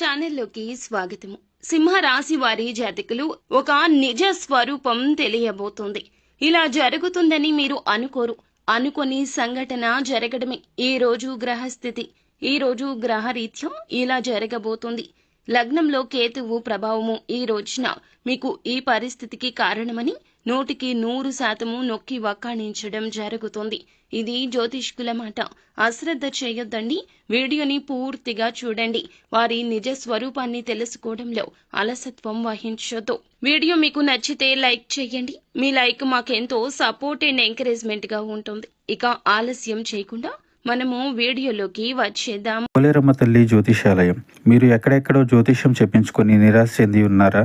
ఛానల్లోకి స్వాగతము. సింహరాశి వారి జాతకులు ఒక నిజ స్వరూపం తెలియబోతుంది. ఇలా జరుగుతుందని మీరు అనుకోరు. అనుకొని సంఘటన జరగడమే. ఈ రోజు గ్రహస్థితి ఈ రోజు గ్రహరీత్యం ఇలా జరగబోతుంది. లగ్నంలో కేతువు ప్రభావము ఈ రోజున మీకు ఈ పరిస్థితికి కారణమని నూటికి నూరు శాతము నొక్కి వక్కాణించడం జరుగుతుంది. ఇది జ్యోతిష్కుల మాట. అశ్రద్ధ చేయొద్దండి. వీడియోని పూర్తిగా చూడండి. వారి నిజ స్వరూపాన్ని తెలుసుకోవడంలో అలసత్వం వహించొద్దు. వీడియో మీకు నచ్చితే లైక్ చేయండి. మీ లైక్ మాకెంతో సపోర్ట్ అండ్ ఎంకరేజ్మెంట్గా ఉంటుంది. ఇక ఆలస్యం చేయకుండా మనము వీడియోలోకి వచ్చేద్దాం. పోలేరమ్మ తల్లి జ్యోతిషాలయం. మీరు ఎక్కడెక్కడో జ్యోతిష్యం చెప్పించుకొని నిరాశ చెంది ఉన్నారా?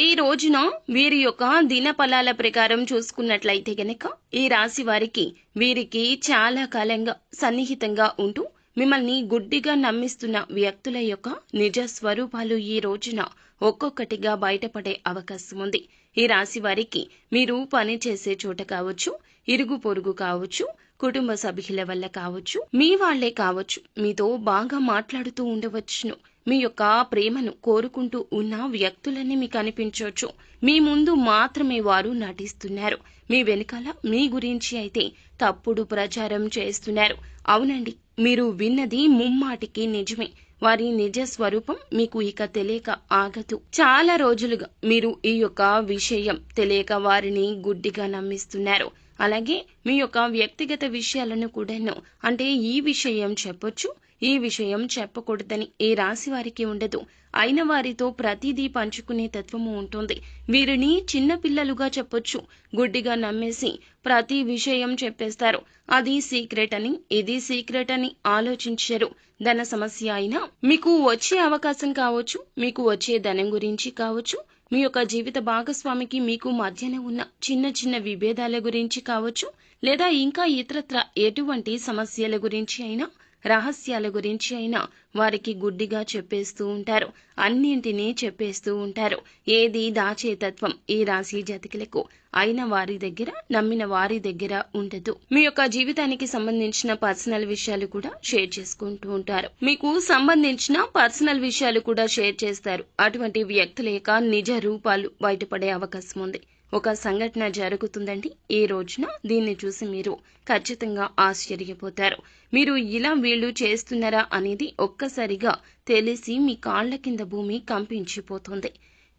ఈ రోజున వీరి యొక్క దినఫలాల ప్రకారం చూసుకున్నట్లయితే గనక ఈ రాశి వారికి వీరికి చాలా కాలంగా సన్నిహితంగా ఉంటూ మిమ్మల్ని గుడ్డిగా నమ్మిస్తున్న వ్యక్తుల యొక్క నిజ స్వరూపాలు ఈ రోజున ఒక్కొక్కటిగా బయటపడే అవకాశం ఉంది. ఈ రాశి వారికి మీరు పని చేసే చోట కావచ్చు ఇరుగు పొరుగు కావచ్చు కుటుంబ సభ్యుల వల్ల కావచ్చు మీ వాళ్ళే కావచ్చు మీతో బాగా మాట్లాడుతూ ఉండవచ్చును. మీ యొక్క ప్రేమను కోరుకుంటూ ఉన్న వ్యక్తులని మీకు అనిపించవచ్చు. మీ ముందు మాత్రమే వారు నటిస్తున్నారు. మీ వెనకాల మీ గురించి అయితే తప్పుడు ప్రచారం చేస్తున్నారు. అవునండి మీరు విన్నది ముమ్మాటికి నిజమే. వారి నిజ స్వరూపం మీకు ఇక తెలియక ఆగదు. చాలా రోజులుగా మీరు ఈ యొక్క విషయం తెలియక వారిని గుడ్డిగా నమ్మిస్తున్నారు. అలాగే మీ యొక్క వ్యక్తిగత విషయాలను కూడాను అంటే ఈ విషయం చెప్పొచ్చు ఈ విషయం చెప్పకూడదని ఏ రాశి వారికి ఉండదు. అయిన వారితో ప్రతిదీ పంచుకునే తత్వము ఉంటుంది. వీరిని చిన్న పిల్లలుగా చెప్పొచ్చు గుడ్డిగా నమ్మేసి ప్రతి విషయం చెప్పేస్తారు. అది సీక్రెట్ అని ఇది సీక్రెట్ అని ఆలోచించరు. ధన సమస్య అయినా మీకు వచ్చే అవకాశం కావచ్చు మీకు వచ్చే ధనం గురించి కావచ్చు మీ యొక్క జీవిత భాగస్వామికి మీకు మధ్యన ఉన్న చిన్న చిన్న విభేదాల గురించి కావచ్చు లేదా ఇంకా ఇతరత్ర ఎటువంటి సమస్యల గురించి అయినా రహస్యాల గురించి అయినా వారికి గుడ్డిగా చెప్పేస్తూ ఉంటారు. అన్నింటినీ చెప్పేస్తూ ఉంటారు. ఏది దాచేతత్వం ఈ రాశి జాతికలకు అయిన వారి దగ్గర నమ్మిన వారి దగ్గర ఉండదు. మీ యొక్క జీవితానికి సంబంధించిన పర్సనల్ విషయాలు కూడా షేర్ చేసుకుంటూ ఉంటారు. మీకు సంబంధించిన పర్సనల్ విషయాలు కూడా షేర్ చేస్తారు. అటువంటి వ్యక్తుల యొక్క నిజ రూపాలు బయటపడే అవకాశం ఉంది. ఒక సంఘటన జరుగుతుందండి. ఈ రోజున దీన్ని చూసి మీరు ఖచ్చితంగా ఆశ్చర్యపోతారు. మీరు ఇలా వీళ్ళు చేస్తున్నారా అనేది ఒక్కసారిగా తెలిసి మీ కాళ్ళ కింద భూమి కంపించిపోతుంది.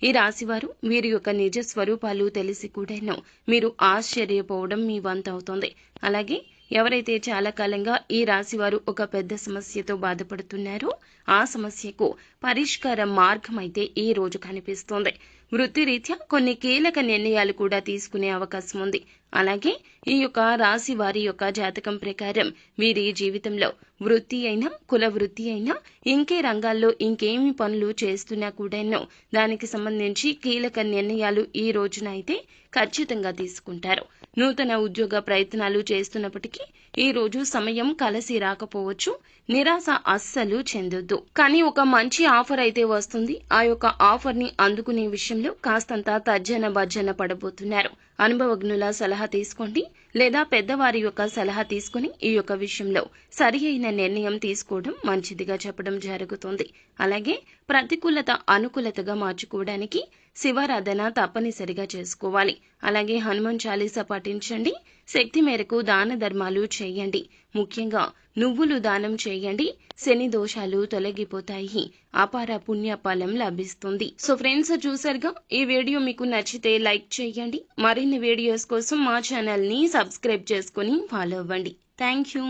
ఈ రాశివారు వీరి యొక్క నిజ స్వరూపాలు తెలిసి కూడాను మీరు ఆశ్చర్యపోవడం మీ వంతవుతుంది. అలాగే ఎవరైతే చాలా కాలంగా ఈ రాశివారు ఒక పెద్ద సమస్యతో బాధపడుతున్నారో ఆ సమస్యకు పరిష్కార మార్గం అయితే ఈ రోజు కనిపిస్తోంది. వృత్తిరీత్యా కొన్ని కీలక నిర్ణయాలు కూడా తీసుకునే అవకాశం ఉంది. అలాగే ఈ యొక్క రాశి వారి యొక్క జాతకం ప్రకారం వీరి జీవితంలో వృత్తి అయినా కుల వృత్తి అయినా ఇంకే రంగాల్లో ఇంకేమి పనులు చేస్తున్నా కూడాను దానికి సంబంధించి కీలక నిర్ణయాలు ఈ రోజున అయితే ఖచ్చితంగా తీసుకుంటారు. నూతన ఉద్యోగ ప్రయత్నాలు చేస్తున్నప్పటికీ ఈ రోజు సమయం కలిసి రాకపోవచ్చు. నిరాశ అస్సలు చెందొద్దు. కానీ ఒక మంచి ఆఫర్ అయితే వస్తుంది. ఆ యొక్క ఆఫర్ని అందుకునే విషయంలో కాస్తంత తర్జన భర్జన పడబోతున్నారు. అనుభవజ్ఞుల సలహా తీసుకోండి లేదా పెద్దవారి యొక్క సలహా తీసుకుని ఈ యొక్క విషయంలో సరి అయిన నిర్ణయం తీసుకోవడం మంచిదిగా చెప్పడం జరుగుతుంది. అలాగే ప్రతికూలత అనుకూలతగా మార్చుకోవడానికి శివారాధన తప్పనిసరిగా చేసుకోవాలి. అలాగే హనుమాన్ చాలీస పాటించండి. శక్తి మేరకు దాన ధర్మాలు చేయండి. ముఖ్యంగా నువ్వులు దానం చేయండి శని దోషాలు తొలగిపోతాయి అపార పుణ్య ఫలం లభిస్తుంది. సో ఫ్రెండ్స్ చూసారుగా ఈ వీడియో మీకు నచ్చితే లైక్ చేయండి. మరిన్ని వీడియోస్ కోసం మా ఛానల్ని సబ్స్క్రైబ్ చేసుకుని ఫాలో అవ్వండి. Thank you.